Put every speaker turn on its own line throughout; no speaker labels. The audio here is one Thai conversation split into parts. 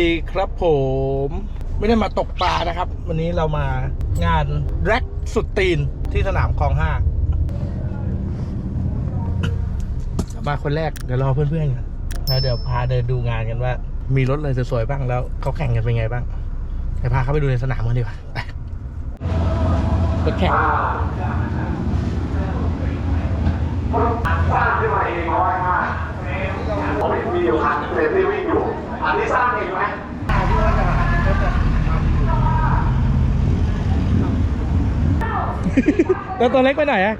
สวัสดีครับผม ไม่ได้มาตกปลานะครับ วันนี้เรามางานแร็กสุดตีนที่สนามคลองห้ามาคนแรกเดี๋ยวรอเพื่อนๆกันแล้วเดี๋ยวพาเดินดูงานกันว่า มีรถอะไรสวยๆบ้างแล้วเขาแข่งกันเป็นไงบ้างเดี๋ยวพาเขาไปดูในสนามกันดีกว่าไปรถแข่ง
สร้างขึ้นมาเองน้อยมากผมมีอยู่คันเซฟที่วิ่งอยู่ อันนี้สร้างเองไหม
แล้วตัวเล็กไปไหนอะ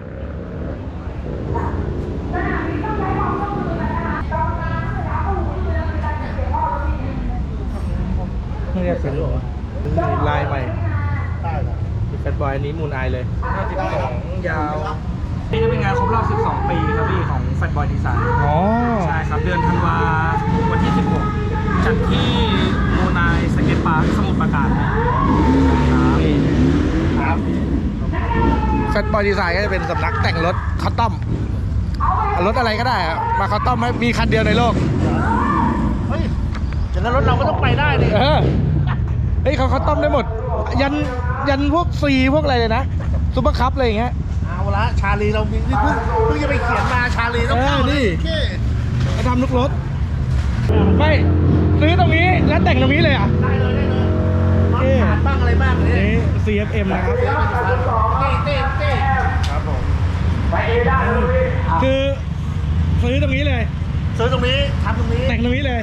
ไม่ได้เป็นหรอลายใหม่มีแฟตบอยอันนี้มูนไอายเลย52ยาว
นี่จะเป็นงานครบรอบ 12 ปีครับพี่ของ Fat Boy Design
อ๋อ
ใช่ครับ เดือนธันวาวันที่ 16 จัดที่โมนายสเก็ตพาร์คสมุทรปราการครับ
นี่ครับแฟตบอยดีไซน์ก็จะเป็นสำนักแต่งรถคัสตอมเอารถอะไรก็ได้อะมาคัสตอมให้มีคันเดียวในโลก
เฮ้ยฉะนั้นรถเราก็ต้องไปได้เลย
เออเฮ้ยเขาคัสตอมได้หมด ยันยันพวกซีพวกอะไรเลยนะซูเปอร์คัพอะไรอย่างเงี้ย
เอาละชาลีเรามีนี่เพิ่งเพิ่งจะไปเขียนมาชาลีต้องเข้า
เออนี่
โอเค
มาทำลูกรถ ไม่ ซื้อตรงนี้แล้วแต่งตรงนี้เลยอะ
ได้เลยได้เลยมา
เอ๊ะ
ผ่านบ้างอะไรบ้างเนี่ย
นี่ CFM นะครับ
เต้เต้เต้ครับผม
ไปเอได้เลยพี่
คือซื้อตรงนี้เลย
ซื้อตรงนี้ทำตรงนี้
แต่งตรงนี้เลย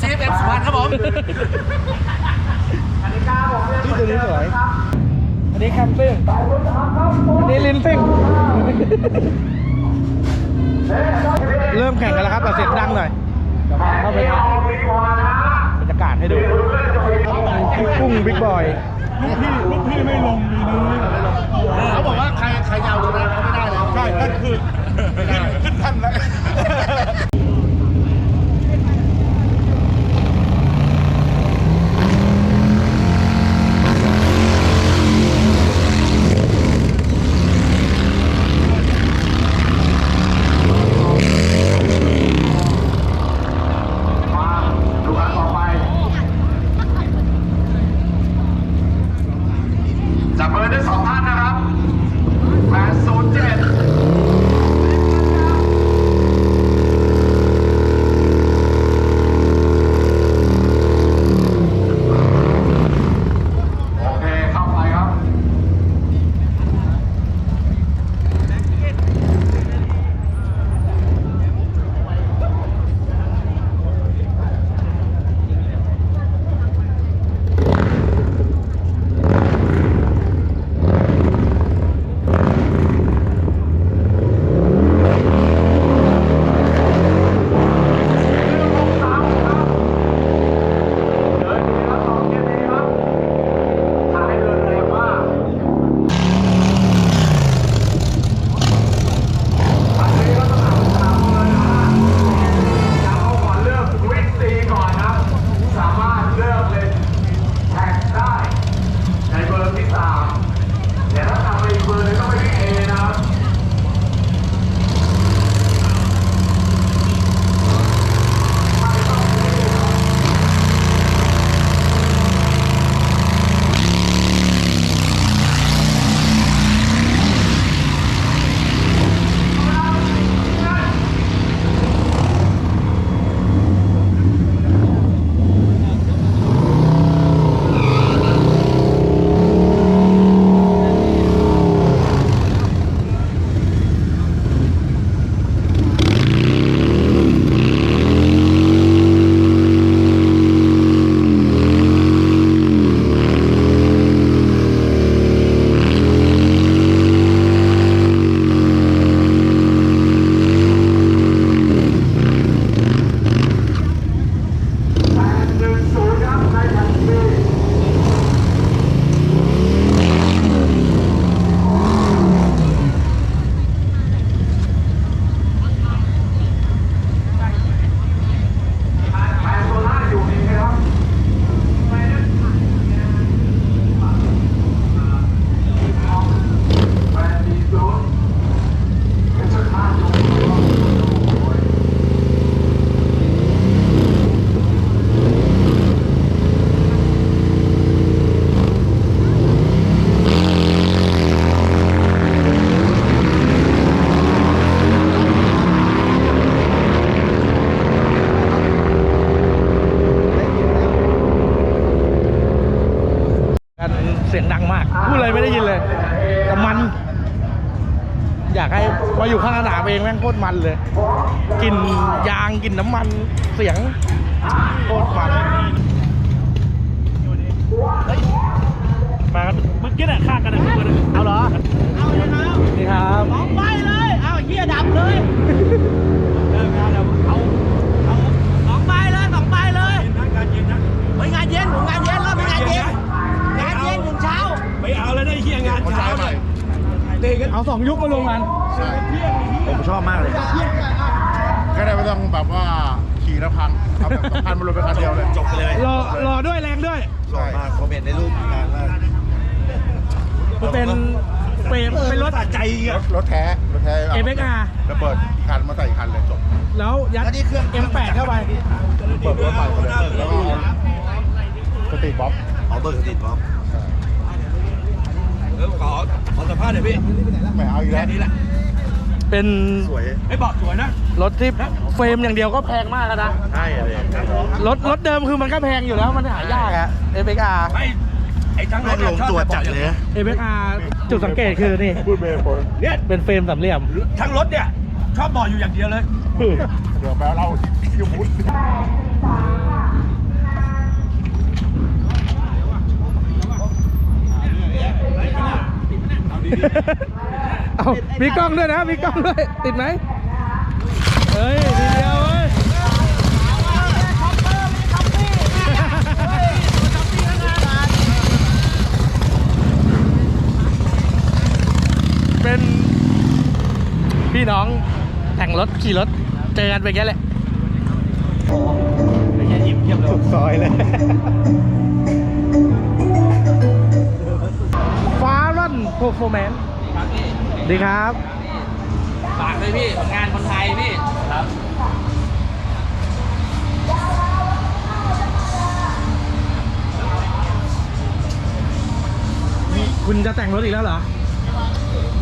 CFM สุพรรณครับผม
อันนี้กล้าบอกเลย
นี่ตัวนี้สวยอันนี้แคมซิ่งอันนี้ลินซิ่งเริ่มแข่งกันแล้วครับแต่เสียงดังหน่อยเข้าไปถ่าย
มีวานะ
บรรยากาศให้ดูพี่กุ้งบิ๊กบอย
เขาบอกว่าใครใครยาวชนะเขาไม่ได้เลยใช่นั่นคือขึ้นทันแล้ว ไม่
ได้ยินเลยแต่มัน อยากให้
มาอยู่ข้างสนามเองแม่งโคตรมันเลยกลิ่นยางกลิ่นน้ำมันเสียงโคตรมันมา
เมื่อกี้น่ะฆ่ากันนะเอา
เหรอเอาเลยครับนี่ครับ
สองใบเลยเอาเฮียดับเลย สองยุ
คมาลงกัน
ผมชอบมากเลย ก็ได้ไม่ต้องแบบว่าขี่แล้วพังเอาแบบสำคัญมารวมเป็นคันเดียวเลย
จบไปเลย
รอรอด้วยแรงด้วย
ใช่
มากผมเห็นในรูปงานแล้ว
มันเป็นเฟรมเป็นรถ
ตัดใจ
ร
อะ
ถรถแท้รถแท้
เอฟเอ็กอาร์
ระเบิดอีกคันมาใส่อีกคันเลยจบ
แล้วยัด M8 เข้าไป
เปิดรถใหม่หมดเลยแล้วก็เอาสตรีทบ๊อบ
ขอเบอร์สติดพร้อมเออขอขอสัมภาษณ์หน่อยพี่
ไม่เอาอีก
แค่
แล้ว
นี้แหละ
เป็น
สวย
ไอ้บอกสวยนะ
รถที่เฟรมอย่างเดียวก็แพงมากแล้วนะ
ใช่เลย
รถรถเดิมคือมันก็แพงอยู่แล้วมันหายากอะ FXR
ไม่ไอ้ทั้งรถลงตัวจัดเลย
FXR จุดสังเกตคือนี่
พูดเบย์คน
เนี่ย
เป็นเฟรมสามเหลี่ยม
ทั้งรถเนี่ยชอบบอกอยู่อย่างเดียวเลย
เดี๋ยวแปลเราคิวพุท
เอามีกล้องด้วยนะ มีกล้องด้วย ติดไหมเฮ้ยทีเดียวเว้ยเป็นพี่น้องแต่งรถขี่รถ เจอกันไปแค่แหละ
ยิ้มเทียบเลย
ซอยเลย รั่นโปรโฟแมนดีครับ
ฝากเลยพี่ผลงานคนไทยพี่ครับ
คุณจะแต่งรถอีกแล้วเหรอ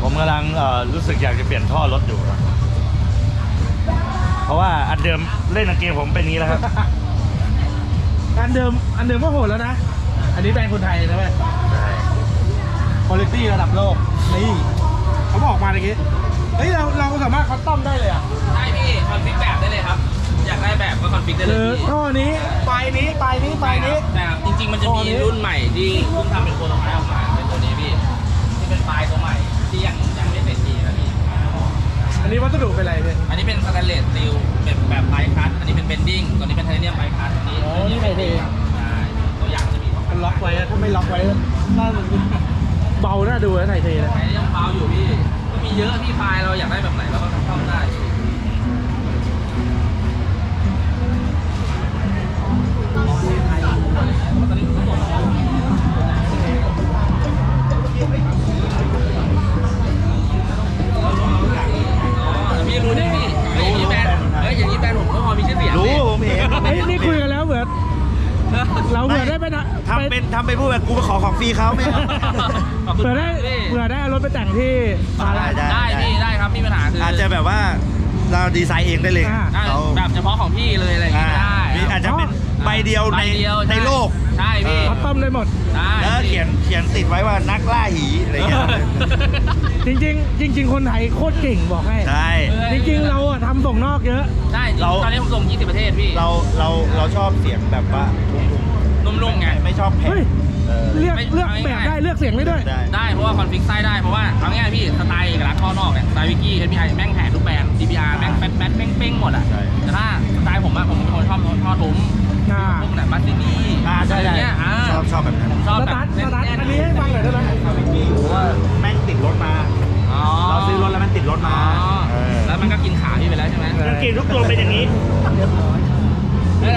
ผมกำลังเอ่อรู้สึกอยากจะเปลี่ยนท่อรถอยู่ครับเพราะว่าอันเดิมเล่นเกมผมเป็นอย่างนี้แล้วครับ
อันเดิมอันเดิมก็โหดแล้วนะ อันนี้แบรนด์คนไทยนะเว้ย คุณภาพระดับโลก นี่เขาบอกมาเมื่อกี้ เฮ้ย เราเราสามารถคัสตอมได้เลยอะ
ได้พี่คอนฟิกแบบได้เลยครับ อยากได้แบบก็คอนฟิกได้เล
คื
ย
อ
พี่
ท่อนี้ปลายนี้ปลายนี้ปลายนี้
แต่จริงๆมันจะมีรุ่นใหม่ที่เพิ่งทำเป็นโคโลไม้ออกมาเป็นตัวนี้พี่ที่เป็นปลายตัวใหม่ที่ยังยังไม่เสร็จดีนะพี่
อันนี้วัสดุเป็นอะไรเนี่ย
อันนี้เป็นสแตนเลสสตีลเป็นแบบไบคัตอันนี้เป็นเบนดิ้งตัวนี้เป็นไทเทเนียมไบคัตอันนี้
อ๋อนี่ไทเท
ใช่ตัวอย่างจะมีของ
มันล็อกไว้อะถ้าไม่ล็อกไว้น่า เบาน่าดูนะไทยเทนะ
ไทเทเนียมเบาอยู่พี่ ก็มีเยอะพี่ปลายเราอยากได้แบบไหนเราก็ทำได้ตอนนี้ผมบอกว่าอ๋อพี่รู้ได้พี่เฮ้ยอย่างนี้แบรนด์เฮ้ยอย่างนี้แบรนด์ผมก็พอมีชื่อเสียง
รู้
พี่
ผมเห็น
เฮ้ยนี่คุยกันแล้วเหมือนเราเผื่อได้ไปนะ
ทำเป็นทำไปพูดแบบกูไปขอของฟรีเขาไม่เอา
ขอบคุณ
เผื่อได้
พี่
เผื่อได้เอารถไปแต่งที่ฟา
ได้
รา
ได้
ได้พี่ได้ครับไมมีปัญหาคือ
อาจจะแบบว่าเราดีไซน์เองได้เลย
อ่า
ได้
เขา
แบบเฉพาะของพี่เลยอะไรอย่าง
อ่า
เงี้ยได้
มีอาจจะเป็นใบเดียวใน
ใบเดียว
ในโลก
ใช่พี่
คัสตอมได้หมด
ได้
แล้วเขียนเขียนติดไว้ว่านักล่าหีอะไรเงี้ย
จริง ๆ จริง ๆ คนไทยโคตรเก่งบอกให้
ใช่
จริง ๆ เราอะทำส่งนอกเยอะ
ใช่จริง
เรา
ตอนนี้ผมส่ง 20 ประเทศพี่
เราเราเราชอบเสียงแบบว่าทุ่ม
นุ่มๆไง
ๆไม่ชอบแผ่
เฮ้ย
เออ
เลือก
ไม่
เลือก
เอา
แบบ
ง่ายๆ
ได้เลือกเสียงได้ด้วย
ได้
ได้เพราะว่าคอนฟิกไส้ได้เพราะว่าเอาง่ายๆพี่สไตล์เอกลักษณ์ข้อนอกเนี่ยสไตล์วิกกี้ HPI แม่งแผ่ทุกแบรนด์ DPR แม่งแป๊ดแป๊ดเป้งเป้งหมดอะ
ใช่
แต่ถ้าสไตล์ผมอะผมเป็นคนชอบท่อทุ้ม
อ่า
พวกแบบบัสซินี่
อ่าใช่
อะไร
ใช่
เงี้ยอ่า
ชอบชอบแบบนั้น
ชอบ
ส
แบบ
ตาร์ท
แน่
สตาร์ท
น
อันนี้ให้ฟังหน่อยได้ไหม
เพราะว่าแม่งติดรถมา
ๆอ๋อ
เราซื้อรถแล้วมันติดรถ
อ๋
มา
อ
เออ
แล้วมันก็กินขาพี่ไปแล้วใช่ไหม
กางเกงทุกตัวเป็นอย่างนี้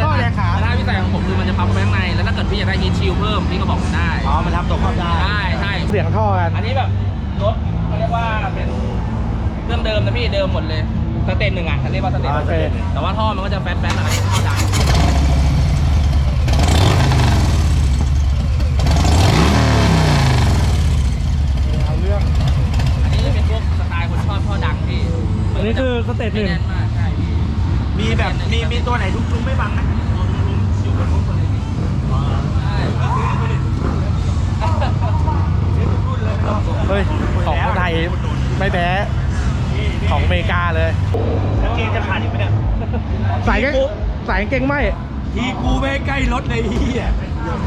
ข้อแรกขา
แต่ถ้าพี่ใส่ของผมคือมันจะพับเข้าไปข้างใน แล้วถ้าเกิดพี่อยากได้ฮีทชิลเพิ่มพี่ก็บอกผมได้
อ๋อ มันทำตัวครอบได้
ได้ใช่
เสียงท่อกัน
อันนี้แบบรถเขาเรียกว่าเป็นเครื่องเดิมนะพี่เดิมหมดเลยสเตนหนึ่งอะเขาเรียกว่าสเตน
อ่าสเตน
แต่ว่าท่อมันก็จะแฟตแฟตหน่อยท่อดัง
เอาเรื่อง
อันนี้จะเป็นพวกสไตล์คนชอบท่อดังพี่
อันนี้คือสเตจหนึ่ง
ไม่แน่นมากใช่พี่
มีแบบมีมีตัวไหนทุกๆไม่ฟังนะ
อยู่บนรถคนเลยพี่ใช่
เฮ้ย ของคนไทยไม่แพ้
นี่นี่
ของอเมริกาเลย
กางเกงจะขาดอีกไหมเนี่ย
ใส่กางใส่กางเกงไหม
ทีกูไม่ให้ใกล้รถเลยไอ้เฮีย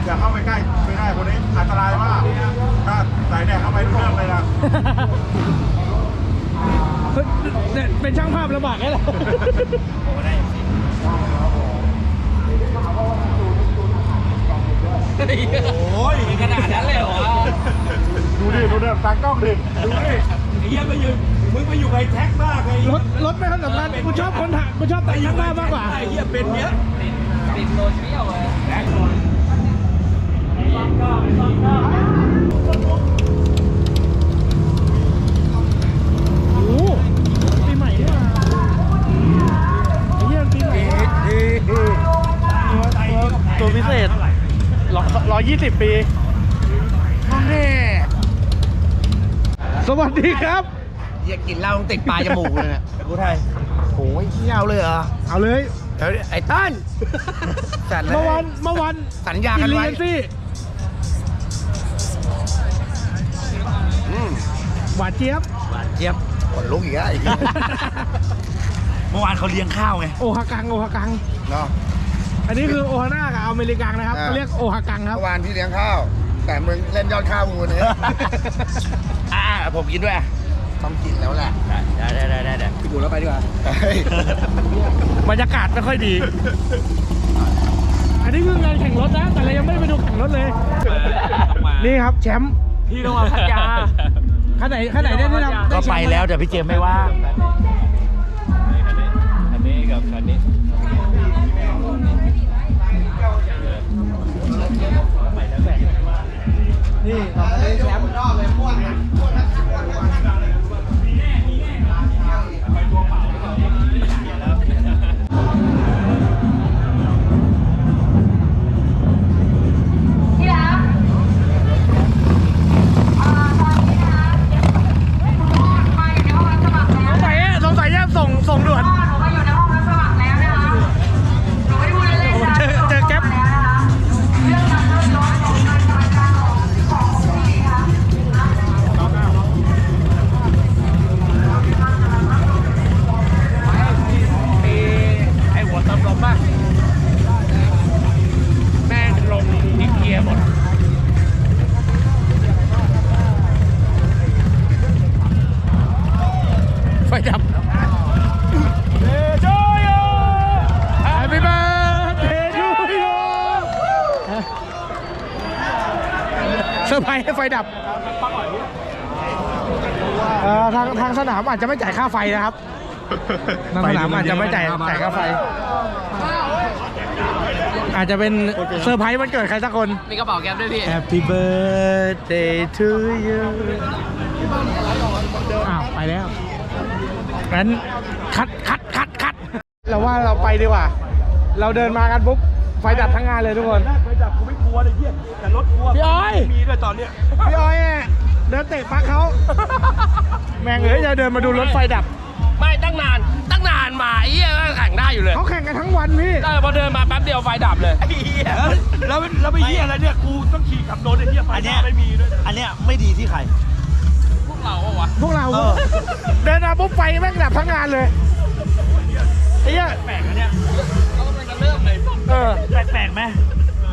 อย่าเข้าไปใกล้ไม่ได้คนนี้อันตรายมากถ้าสายแดดเข้าไปรู้เรื่องเลยนะ
เนี่ยเป็นช่างภาพลำบากแค่ไหน
โอ้ย
ขนาดนั้นเลยเหรอ
ดูดิดูดิตากล้องดิดูดิ
ไอ้เฮียไปอยู่มึงไปอยู่ไอ้แท็กมากไอ้
รถรถไม่ค่อยสำคัญกูชอบคนถ่ายกูชอบแต่งช่างภาพมากกว่า
ไอ้เฮียเป็นเนี้ย
ติดโซเชียลเลย
โอ้ ตัวพิเศษร้อยยี่สิบปีแน่สวัสดีครับ
เฮียกินเหล้าต้องติดปลายจมูกเลยเนี่ย
กูไทย
โอ้ยเที่ยวเลยเหรอ
เอาเลย
เดี๋ยวไอ้ต้นจัดเลย
เมื่อวานเมื่อวาน
สัญญากันไว้
กิซี่
อืม
หวานเจี๊ยบ
หวานเจี๊ยบขนลุกอีกแล้วไอ้เหี้ย
เมื่อวานเขาเลี้ยงข้าวไง
โอฮากังโอฮากัง
เนาะ
อันนี้คือโอฮาน่ากับอเมริกันนะครับ
อ่า
เขาเรียกโอฮากังครับ
เมื่อวานพี่เลี้ยงข้าว แต่มึงเล่นยอดข้าวมึงวันนี้
อ่าผมกินด้วย
ต้องกินแล้วแหละ
ได้ได้ได้ได้ได้
พี่กูแล้วไปดีกว่า เฮ้ย
บรรยากาศไม่ค่อยดี อันนี้คืองานแข่งรถนะ แต่เรายังไม่ได้ไปดูแข่งรถเลย นี่ครับแชมป์
พี่ต้องมาพัทยา
ข้าไหนข้าไหนได้ที่นำ
ก็ไปแล้วแต่พี่เจมส์ไม่ว่าง
ให้ไฟดับเอ่อทางทางสนามอาจจะไม่จ่ายค่าไฟนะครับทางสนามอาจจะไม่จ่ายจ่ายค่าไฟ อาจจะเป็นเซอร์ไพรส์วันเกิดใครสักคน
มีกระเป๋าแก๊ปด้วยพี่
Happy birthday to you อ้าวไปแล้วงั้นคัดคัดคัดคัดเราว่าเราไปดีกว่า เราเดินมากันปุ๊บไฟดับทั้งงานเลยทุกคน
ไฟดับกูไม่กลัวเลยเฮียแต่รถกลัว
พี่อ้อย
มีด้วยตอนเนี้ย
พี่อ้อยเนี่ยเดินเตะปักเขาแม่งเอ้ยจะเดินมาดูรถไฟดับ
ไม่ตั้งนานตั้งนานมาไอ้เหี้ยก็แข่งได้อยู่เลย
เขาแข่งกันทั้งวันพี่
ได้พอเดินมาแป๊บเดียวไฟดับเลย
แล้วแล้วแล้วไปเฮียอะไรเนี่ยกูต้องขี่ขับโดนไอ้เฮียไฟ
อัน
ห
เนี้
น้ายไม่มีด้วย
อันเนี้ยไม่ดีที่ใคร
พวกเราอะวะ
พวกเรา
เออ
เดินมาปุ๊บไฟแม่งดับทั้งงานเลยไอ้เหี้ย
แปลกนะเนี่ย
เรากำลังจะเริ่มเลย
เออ
แปลกๆไหม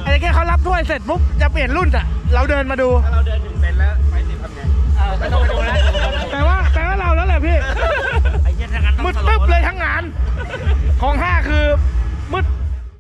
ไอ้แค่เขารับถ้วยเสร็จปุ๊บจะเปลี่ยนรุ่นอะ เราเดินมาดู
ถ้าเราเดินถึงเป็นแล้วไฟติดทำไง
ไม่ต้องไปดูแล้ว
แต่ว่าแต่ว่าเราแล้วแหละพี่
ไอ้เหี้ยทางนั้นต้อง
มืด
สโล
ตึ๊บ
ว์
เลยทั้งงาน ของห้าคือ